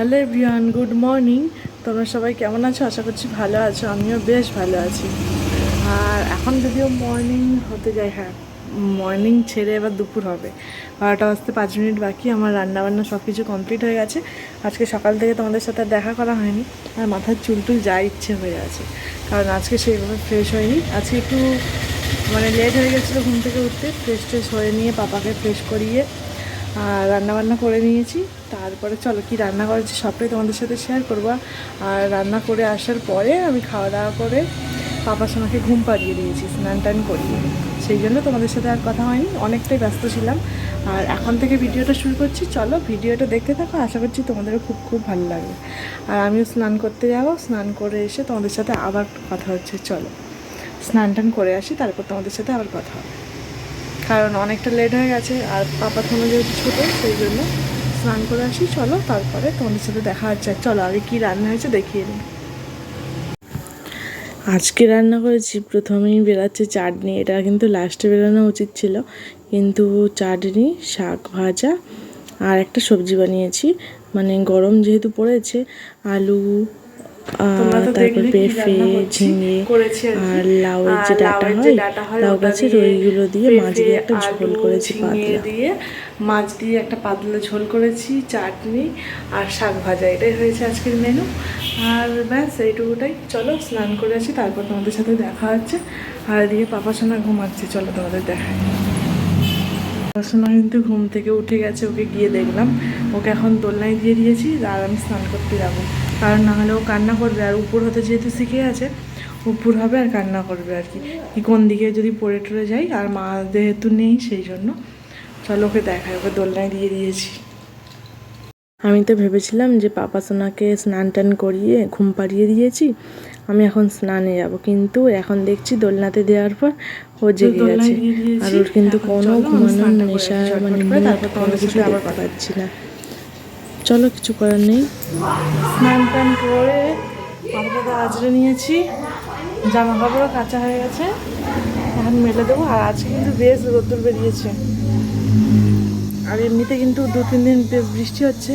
Hello everyone, good morning. তোমরা সবাই কেমন আছো? আশা করছি ভালো আছো, আমিও বেশ ভালো আছি। আর এখন যদিও মর্নিং হতে যায় হ্যাঁ মর্নিং ছেড়ে এবার দুপুর হবে। বারোটা বাজতে পাঁচ মিনিট বাকি, আমার রান্নাবান্না সব কিছু কমপ্লিট হয়ে গেছে। আজকে সকাল থেকে তোমাদের সাথে দেখা করা হয়নি, আর মাথার চুল টুল যা ইচ্ছে হয়ে আছে। কারণ আজকে সেইভাবে ফ্রেশ হয়নি। আজকে একটু মানে লেট হয়ে গেছিল ঘুম থেকে উঠতে ফ্রেশ ট্রেশ হয়ে নিয়ে পাপাকে ফ্রেশ করিয়ে আর রান্না বান্না করে নিয়েছি। তারপরে চলো কি রান্না করেছি সবটাই তোমাদের সাথে শেয়ার করব। আর রান্না করে আসার পরে আমি খাওয়া দাওয়া করে পাপা সোনাকে ঘুম পাড়িয়ে দিয়েছি, স্নান টান করিয়ে। সেই জন্য তোমাদের সাথে আর কথা হয়নি, অনেকটাই ব্যস্ত ছিলাম। আর এখন থেকে ভিডিওটা শুরু করছি। চলো ভিডিওটা দেখতে থাকো, আশা করছি তোমাদেরও খুব খুব ভালো লাগবে। আর আমিও স্নান করতে যাব, স্নান করে এসে তোমাদের সাথে আবার কথা হচ্ছে, চলো। স্নান টান করে আসি, তারপর তোমাদের সাথে আবার কথা হবে। কারণ অনেকটা লেট হয়ে গেছে, আর পাপা থানো যেহেতু ছোটো, সেই জন্য স্নান করে আসি। চলো, তারপরে তোমাদের সাথে দেখা হচ্ছে। চলো, আগে কী রান্না হয়েছে দেখিয়ে নিই আজকে রান্না করেছি, প্রথমেই বেরাচ্ছে চাটনি। এটা কিন্তু লাস্টে বেরানো উচিত ছিল। কিন্তু চাটনি, শাক ভাজা আর একটা সবজি বানিয়েছি। মানে গরম যেহেতু পড়েছে আলু তারপর পেঁপে ঝিঙে আর লাউয়ের যে ডাটা হয় লাউ গাছের ওইগুলো দিয়ে মাছ দিয়ে একটা ঝোল করেছি পাতলা। দিয়ে মাছ দিয়ে একটা পাতলা ঝোল করেছি চাটনি আর শাক ভাজা এটাই হয়েছে আজকের মেনু আর ব্যাস এইটুকুটাই। চলো স্নান করে আসি তারপর তোমাদের সাথে দেখা হচ্ছে। আর এদিকে পাপা সোনা ঘুমাচ্ছে চলো তোমাদের দেখাই। পড়াশোনা কিন্তু ঘুম থেকে উঠে গেছে ওকে গিয়ে দেখলাম। ওকে এখন দোলনায় দিয়ে দিয়েছি আর আমি স্নান করতে যাব। কারণ না হলে ও কান্না করবে আর উপর হতে যেহেতু শিখে গেছে উপর হবে আর কান্না করবে আর কি। কি কোন দিকে যদি পড়ে টড়ে যাই আর মা যেহেতু নেই সেই জন্য। চলো ওকে দেখায় ওকে দোলনায় দিয়ে দিয়েছি। আমি তো ভেবেছিলাম যে পাপা সোনাকে স্নান টান করিয়ে ঘুম পাড়িয়ে দিয়েছি আমি এখন স্নানে যাব। কিন্তু এখন দেখছি দোলনাতে দেওয়ার পর ও জেগে গেছে। আর ওর কিন্তু কোনো ঘুমানোর নেশা মানে তারপর কোনো কিছু আবার পাচ্ছি না। চলো, কিছু করার নেই। স্নান টান করে মাথাটাকে আজরে নিয়েছি। জামা কাপড়ও কাঁচা হয়ে গেছে। এখন মেলে দেবো। আর আজকে কিন্তু বেশ রোদ্দুর বেরিয়েছে। আর এমনিতে কিন্তু দু, তিন দিন বেশ বৃষ্টি হচ্ছে।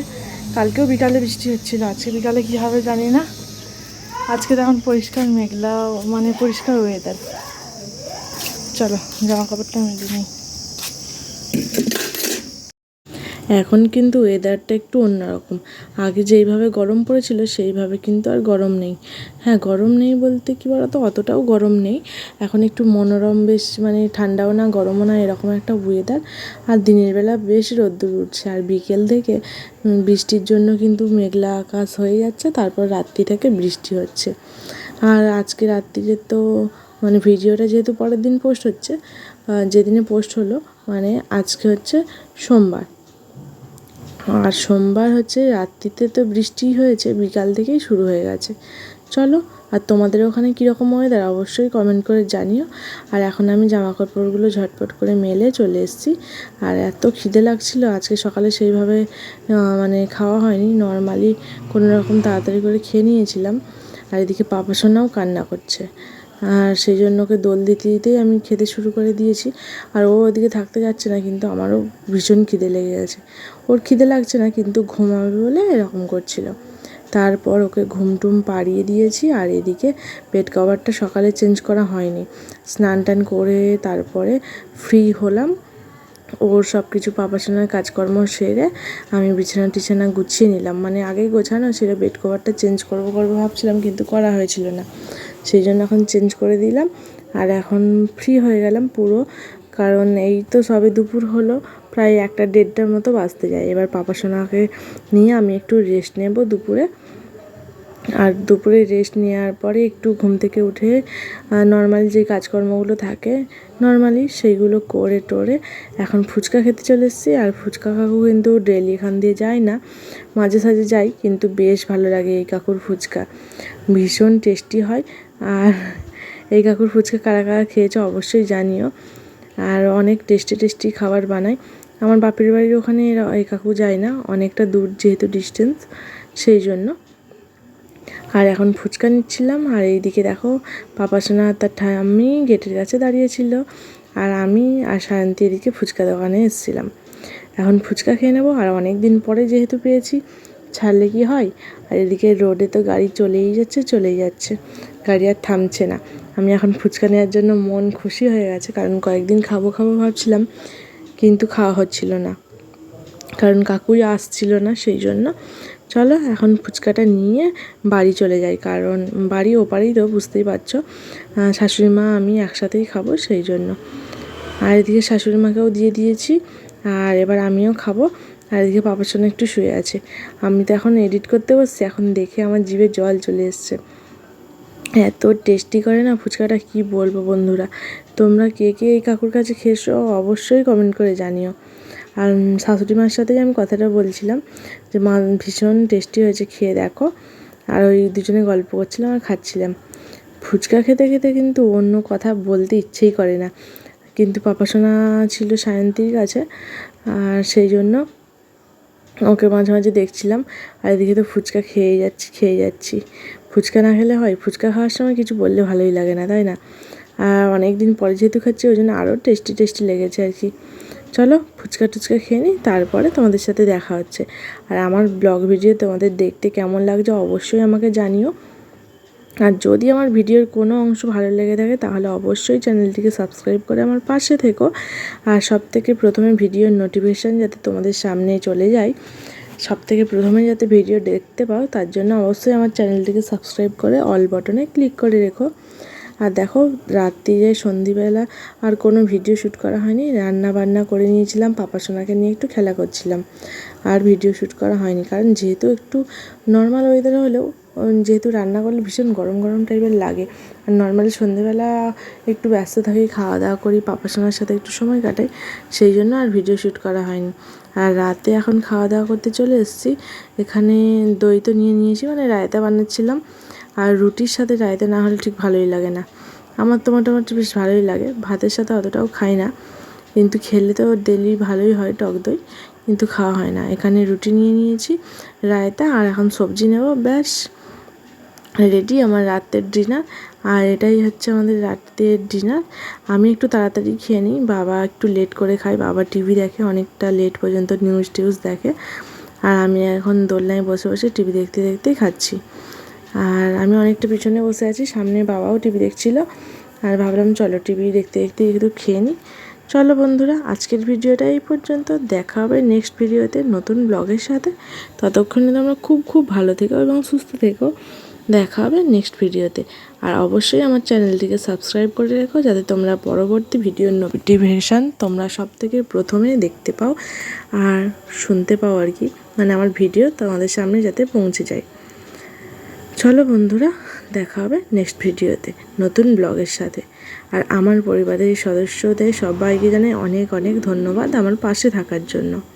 কালকেও বিকালে বৃষ্টি হচ্ছিল। আজকে বিকালে কী হবে জানি না। আজকে তখন পরিষ্কার মেঘলা মানে পরিষ্কার ওয়েদার চলো জামা কাপড়টা মেলে নিই। এখন কিন্তু ওয়েদারটা একটু অন্যরকম। আগে যেইভাবে গরম পড়েছিল, সেইভাবে কিন্তু আর গরম নেই। হ্যাঁ গরম নেই বলতে কি বলতো? অতটাও গরম নেই। এখন একটু মনোরম, বেশ মানে ঠান্ডাও না, গরমও না, এরকম একটা ওয়েদার আর দিনের বেলা বেশ রোদ্দুর উঠছে। আর বিকেল থেকে বৃষ্টির জন্য কিন্তু মেঘলা আকাশ হয়ে যাচ্ছে, তারপর রাত্রি থেকে বৃষ্টি হচ্ছে। আর আজকে রাত্রিরে তো মানে ভিডিওটা যেহেতু পরের দিন পোস্ট হচ্ছে যেদিনে পোস্ট হলো মানে আজকে হচ্ছে সোমবার। আর সোমবার হচ্ছে রাত্রিতে তো বৃষ্টি হয়েছে, বিকাল থেকেই শুরু হয়ে গেছে। চলো, আর তোমাদের ওখানে কীরকম ওয়েদার অবশ্যই কমেন্ট করে জানিও। আর এখন আমি জামা কাপড়গুলো ঝটপট করে মেলে চলে এসেছি। আর এত খিদে লাগছিল, আজকে সকালে সেইভাবে মানে খাওয়া হয়নি। নর্মালি কোনো রকম তাড়াতাড়ি করে খেয়ে নিয়েছিলাম। আর এদিকে পাপা সোনাও কান্না করছে। আর সেই জন্য ওকে দোল দিতে দিতেই আমি খেতে শুরু করে দিয়েছি। আর ও ওদিকে থাকতে যাচ্ছে না, কিন্তু আমারও ভীষণ খিদে লেগে গেছে। ওর খিদে লাগছে না, কিন্তু ঘুমাবে বলে এরকম করছিল। তারপর ওকে ঘুমটুম পাড়িয়ে দিয়েছি আর এদিকে বেড কভারটা সকালে চেঞ্জ করা হয়নি। স্নান টান করে তারপরে ফ্রি হলাম। ওর সব কিছু পাপাশোনার কাজকর্ম সেরে আমি বিছানা টিছানা গুছিয়ে নিলাম। মানে আগেই গোছানো ছিল বেড কভারটা চেঞ্জ করব করব ভাবছিলাম, কিন্তু করা হয়েছিল না। সেই জন্য এখন চেঞ্জ করে দিলাম। আর এখন ফ্রি হয়ে গেলাম পুরো। কারণ এই তো সবে দুপুর হলো, প্রায় একটা দেড়টার মতো বাজতে যায়। এবার পাপাসোনাকে নিয়ে আমি একটু রেস্ট নেব দুপুরে। আর দুপুরে রেস্ট নেওয়ার পরে একটু ঘুম থেকে উঠে নর্মাল যে কাজকর্মগুলো থাকে নর্মালি সেইগুলো করে টোরে এখন ফুচকা খেতে চলে এসেছি। আর ফুচকা কাকু কিন্তু ডেলি এখান দিয়ে যায় না, মাঝে সাঝে যাই, কিন্তু বেশ ভালো লাগে এই কাকুর ফুচকা। ভীষণ টেস্টি হয়। আর এই কাকুর ফুচকা কারা কারা খেয়েছো অবশ্যই জানিও। আর অনেক টেস্টি টেস্টি খাবার বানায়। আমার বাপের বাড়ির ওখানে এরা, এই কাকু যায় না, অনেকটা দূর যেহেতু ডিস্টেন্স সেই জন্য। আর এখন ফুচকা নিচ্ছিলাম, আর এইদিকে দেখো পাপাসোনা তার ঠাম্মি গেটের কাছে দাঁড়িয়েছিল। আর আমি আর সায়ন্তী এদিকে ফুচকা দোকানে এসেছিলাম। এখন ফুচকা খেয়ে নেব, আর অনেক দিন পরে যেহেতু পেয়েছি, ছাড়লে কি হয়? আর এদিকে রোডে তো গাড়ি চলেই যাচ্ছে চলেই যাচ্ছে। গাড়ি আর থামছে না। আমি এখন ফুচকা নেওয়ার জন্য মন খুশি হয়ে গেছে, কারণ কয়েকদিন খাব খাব ভাবছিলাম, কিন্তু খাওয়া হচ্ছিল না। কারণ কাকুই আসছিল না সেই জন্য। চলো এখন ফুচকাটা নিয়ে বাড়ি চলে যাই, কারণ বাড়ি ওপারেই তো, বুঝতেই পারছ। শাশুড়ি মা আমি একসাথেই খাব সেই জন্য। আর এদিকে শাশুড়ি মাকেও দিয়ে দিয়েছি, আর এবার আমিও খাব। আর এদিকে পাপার সঙ্গে একটু শুয়ে আছে। আমি তো এখন এডিট করতে বসছি, এখন দেখে আমার জিভে জল চলে এসছে। এত টেস্টি করে না ফুচকাটা কি বলব বন্ধুরা? তোমরা কে কে এই কাকুর কাছে খেয়েছো অবশ্যই কমেন্ট করে জানিও। আর শাশুড়ি মার সাথেই আমি কথাটা বলছিলাম, যে মা ভীষণ টেস্টি হয়েছে খেয়ে দেখো। আর ওই দুজনে গল্প করছিলাম আর খাচ্ছিলাম। ফুচকা খেতে খেতে কিন্তু অন্য কথা বলতে ইচ্ছেই করে না। কিন্তু পাপাসোনা ছিল সায়ন্তীর কাছে, আর সেই জন্য ওকে মাঝে মাঝে দেখছিলাম। আর এদিকে তো ফুচকা খেয়ে যাচ্ছি খেয়ে যাচ্ছি। ফুচকা না খেলে হয়? ফুচকা খাওয়ার সময় কিছু বললে ভালোই লাগে না, তাই না? আর অনেক দিন পরে যেহেতু খাচ্ছি, ওই জন্য আরও টেস্টি টেস্টি লেগেছে আর কি। চলো, ফুচকা টুচকা খেয়ে নিই, তারপরে তোমাদের সাথে দেখা হচ্ছে। আর আমার ব্লগ ভিডিও তোমাদের দেখতে কেমন লাগছে অবশ্যই আমাকে জানিও। আর যদি আমার ভিডিওর কোনো অংশ ভালো লেগে থাকে, তাহলে অবশ্যই চ্যানেলটিকে সাবস্ক্রাইব করে আমার পাশে থেকো। আর সব থেকে প্রথমে ভিডিওর নোটিফিকেশান যাতে তোমাদের সামনে চলে যায়। সব থেকে প্রথমে যাতে ভিডিও দেখতে পাও, তার জন্য অবশ্যই আমার চ্যানেলটিকে সাবস্ক্রাইব করে অল বটনে ক্লিক করে রেখো। আর দেখো রাত্রিরে সন্ধিবেলা আর কোনো ভিডিও শ্যুট করা হয়নি রান্না বান্না করে নিয়েছিলাম, পাপা সোনাকে নিয়ে একটু খেলা করছিলাম, আর ভিডিও শ্যুট করা হয়নি। কারণ যেহেতু একটু নর্মাল ওয়েদার হলেও যেহেতু রান্না করলে ভীষণ গরম গরম টাইপের লাগে, আর নর্মালি সন্ধেবেলা একটু ব্যস্ত থাকি, খাওয়া দাওয়া করি, পাপা সোনার সাথে একটু সময় কাটাই, সেই জন্য আর ভিডিও শ্যুট করা হয়নি। আর রাতে এখন খাওয়া দাওয়া করতে চলে এসেছি। এখানে দই তো নিয়ে নিয়েছি মানে রায়তা বানাচ্ছিলাম। আর রুটির সাথে রায়তা না হলে ঠিক ভালোই লাগে না। আমার তো মোটামুটি বেশ ভালোই লাগে, ভাতের সাথে অতটাও খাই না। কিন্তু খেলে তো ডেলি ভালোই হয় টক দই, কিন্তু খাওয়া হয় না। এখানে রুটি নিয়ে নিয়েছি, রায়তা, আর এখন সবজি নেব, ব্যাস। রেডি আমার রাতের ডিনার। আর এটাই হচ্ছে আমাদের রাতের ডিনার। আমি একটু তাড়াতাড়ি খেয়ে নিই, বাবা একটু লেট করে খায়, বাবা টিভি দেখে, অনেকটা লেট পর্যন্ত নিউজ টিউজ দেখে। আর আমি এখন দোলনায় বসে বসে টিভি দেখতে দেখতেই খাচ্ছি। আর আমি অনেকটা পিছনে বসে আছি, সামনে বাবাও টিভি দেখছিল। আর ভাবলাম চলো টিভি দেখতে দেখতে একটু খেয়ে নিই। চলো বন্ধুরা, আজকের ভিডিওটা এই পর্যন্ত। দেখা হবে নেক্সট ভিডিওতে নতুন ব্লগের সাথে। ততক্ষণে তোমরা খুব খুব ভালো থেকো এবং সুস্থ থেকো। দেখা হবে নেক্সট ভিডিওতে আর অবশ্যই আমার চ্যানেলটিকে সাবস্ক্রাইব করে রেখো যাতে তোমরা পরবর্তী ভিডিওর নোটিফিকেশান তোমরা সব থেকে প্রথমে দেখতে পাও আর শুনতে পাও আর কি। মানে আমার ভিডিও তোমাদের সামনে যাতে পৌঁছে যায়। চলো বন্ধুরা, দেখা হবে নেক্সট ভিডিওতে নতুন ব্লগের সাথে। আর আমার পরিবারের সদস্যদের সবাইকে জানাই অনেক অনেক ধন্যবাদ আমার পাশে থাকার জন্য।